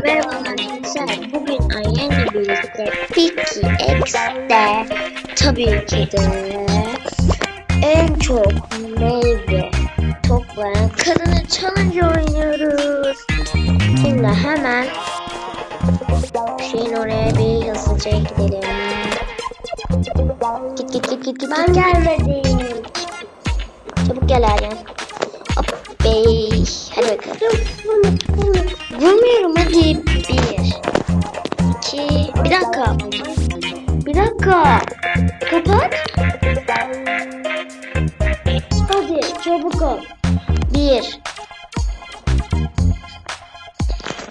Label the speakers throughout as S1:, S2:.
S1: Merhaba arkadaşlar. Bugün Ayyen'le birlikte Piki X'de tabii ki de en çok meyve toplayan kadını challenge oynuyoruz. Şimdi hemen şeyin oraya bir hızlıca gidelim. Git git git git git. Ben gelmedim. Çabuk gel Aryan. Hop bey. Ol. Bir.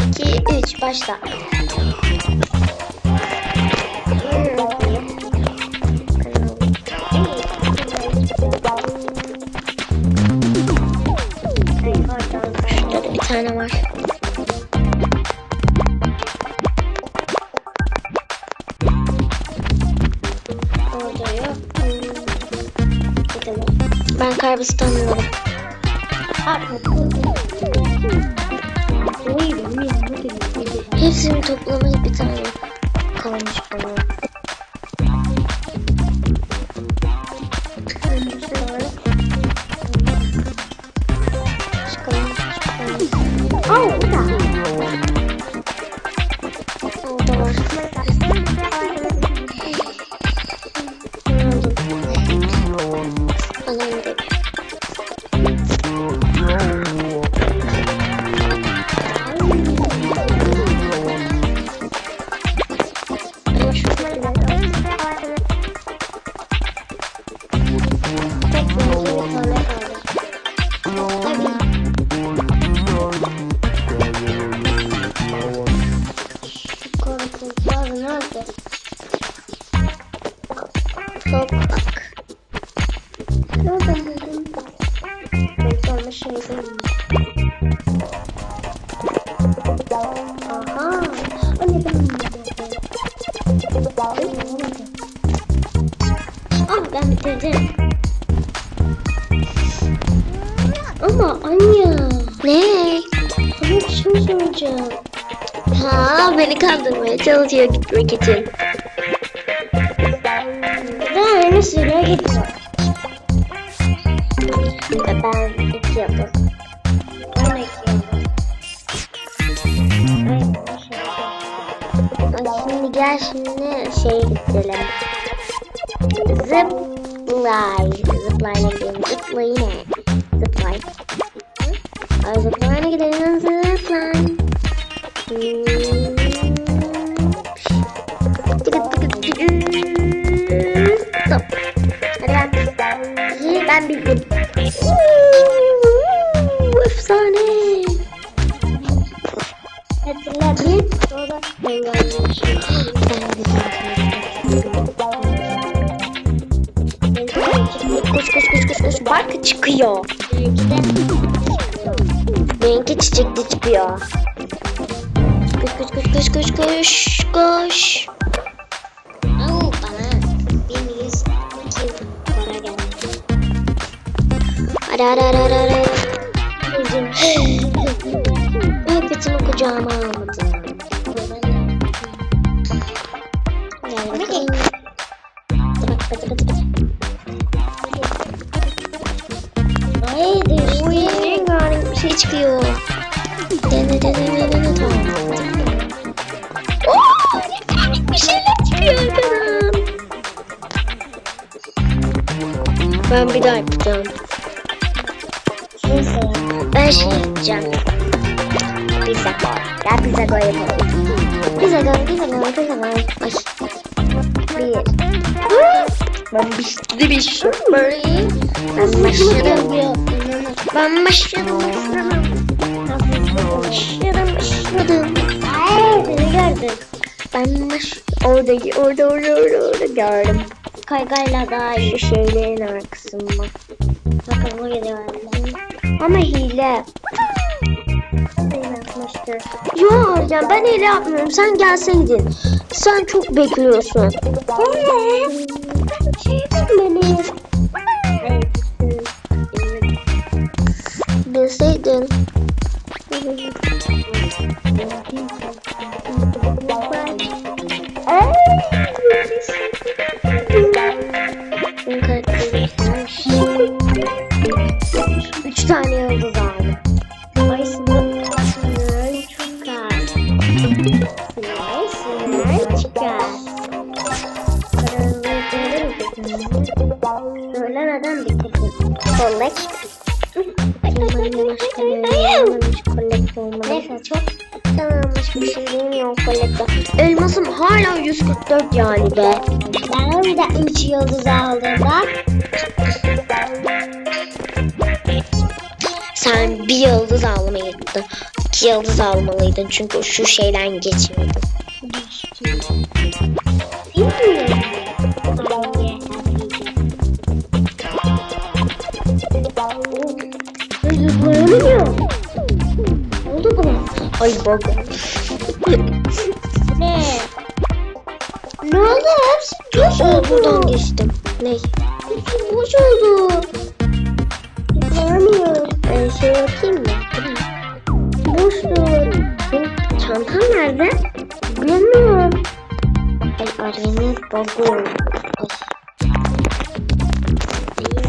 S1: İki, üç. Başla. Şurada bir tane var. Ben karbüsü anladım. Hepsini toplamayı bir tane kalmış bana. Ah ben bitirdim. Ama anne. Ne? Sana bir şey soracağım. Ha beni kandırmaya çalışıyor gitmek için. Ben sürüyor gidiyor. Ve ben iki yıldız. Ay, Şimdi gel şimdi şey gidelim. Zipline. Zipline'a gidelim. Zipline. Zipline. Ay zipline'a gidelim. Tıkıt. Stop. Hadi ben. Ben bildim. Efsane. Hatırladın. Sonra de Koş koş koş koş koş. Bak çıkıyor. Benimki çiçekli çıkıyor. Koş koş koş koş koş koş koş. Au bana 1100 para geldi. Hadi hadi hadi hadi kucağıma almadım. Gel bakalım. Bak bak bak bak. Haydi işte. Rengarenk bir şey çıkıyor. Dene dene dene dene tamam. Oo, rengarenk bir şeyler çıkıyor arkadan. Ben bir daha yapacağım. Ben şey yapacağım. Pizza. Gel pizza koy yapalım. Pizza koy, pizza koy, pizza koy. Ay. Bir. Ben bir şey böyle. Ben başladım. Ben başladım. Başladım, başladım. Ay, seni gördüm. Ben baş... Orada, orada, orada, orada, orada gördüm. Kaygayla daha iyi şeylerin arkasında. Bakalım o geliyor. Ama hile yapmıştı. Yok hocam ben öyle yapmıyorum. Sen gelseydin. Sen çok bekliyorsun. O ne? Şey bitmeli. Bilseydin. Üç tane oldu daha. Söylemeden bitirdim. Kollek. Neyse çok bir şey o kollekte? Elmasım hala 144 yani be. Ben bir de 3 yıldız aldım da. Sen bir yıldız almalıydın. İki yıldız almalıydın çünkü şu şeyden geçmiyordun. Zıplayamıyor. Ay bak. ne? Ne oldu? Hepsi boş oldu. Buradan geçtim. Ne? Hepsi boş oldu. Zıplayamıyorum. Ben şey yapayım mı? Benim çantam nerede? Bilmiyorum. Ay. Ay. Ee,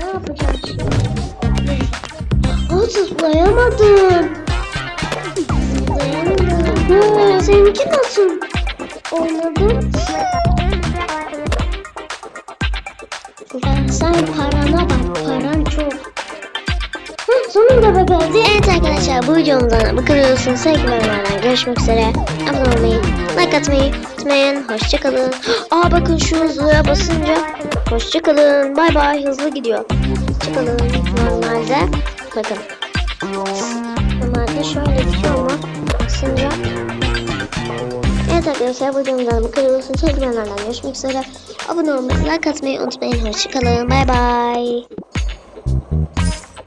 S1: Ne yapacağım şimdi? Aa zıplayamadım. Ha, seninki nasıl? Olmadı. Ben sen parana bak. Paran çok. Sonunda be geldi. Evet arkadaşlar bu videomuzdan bakıyorsun. Sevgili bölümlerden görüşmek üzere. Abone olmayı, like atmayı unutmayın. Hoşçakalın. Aa bakın şu hızlıya basınca. Hoşçakalın. Bay bay hızlı gidiyor. Hoşçakalın. Normalde bakın. Normalde şöyle gidiyor ama basınca. Evet arkadaşlar bu videomuzdan bakıyorsun. Sevgili bölümlerden görüşmek üzere. Abone olmayı, like atmayı unutmayın. Hoşçakalın. Bay bay.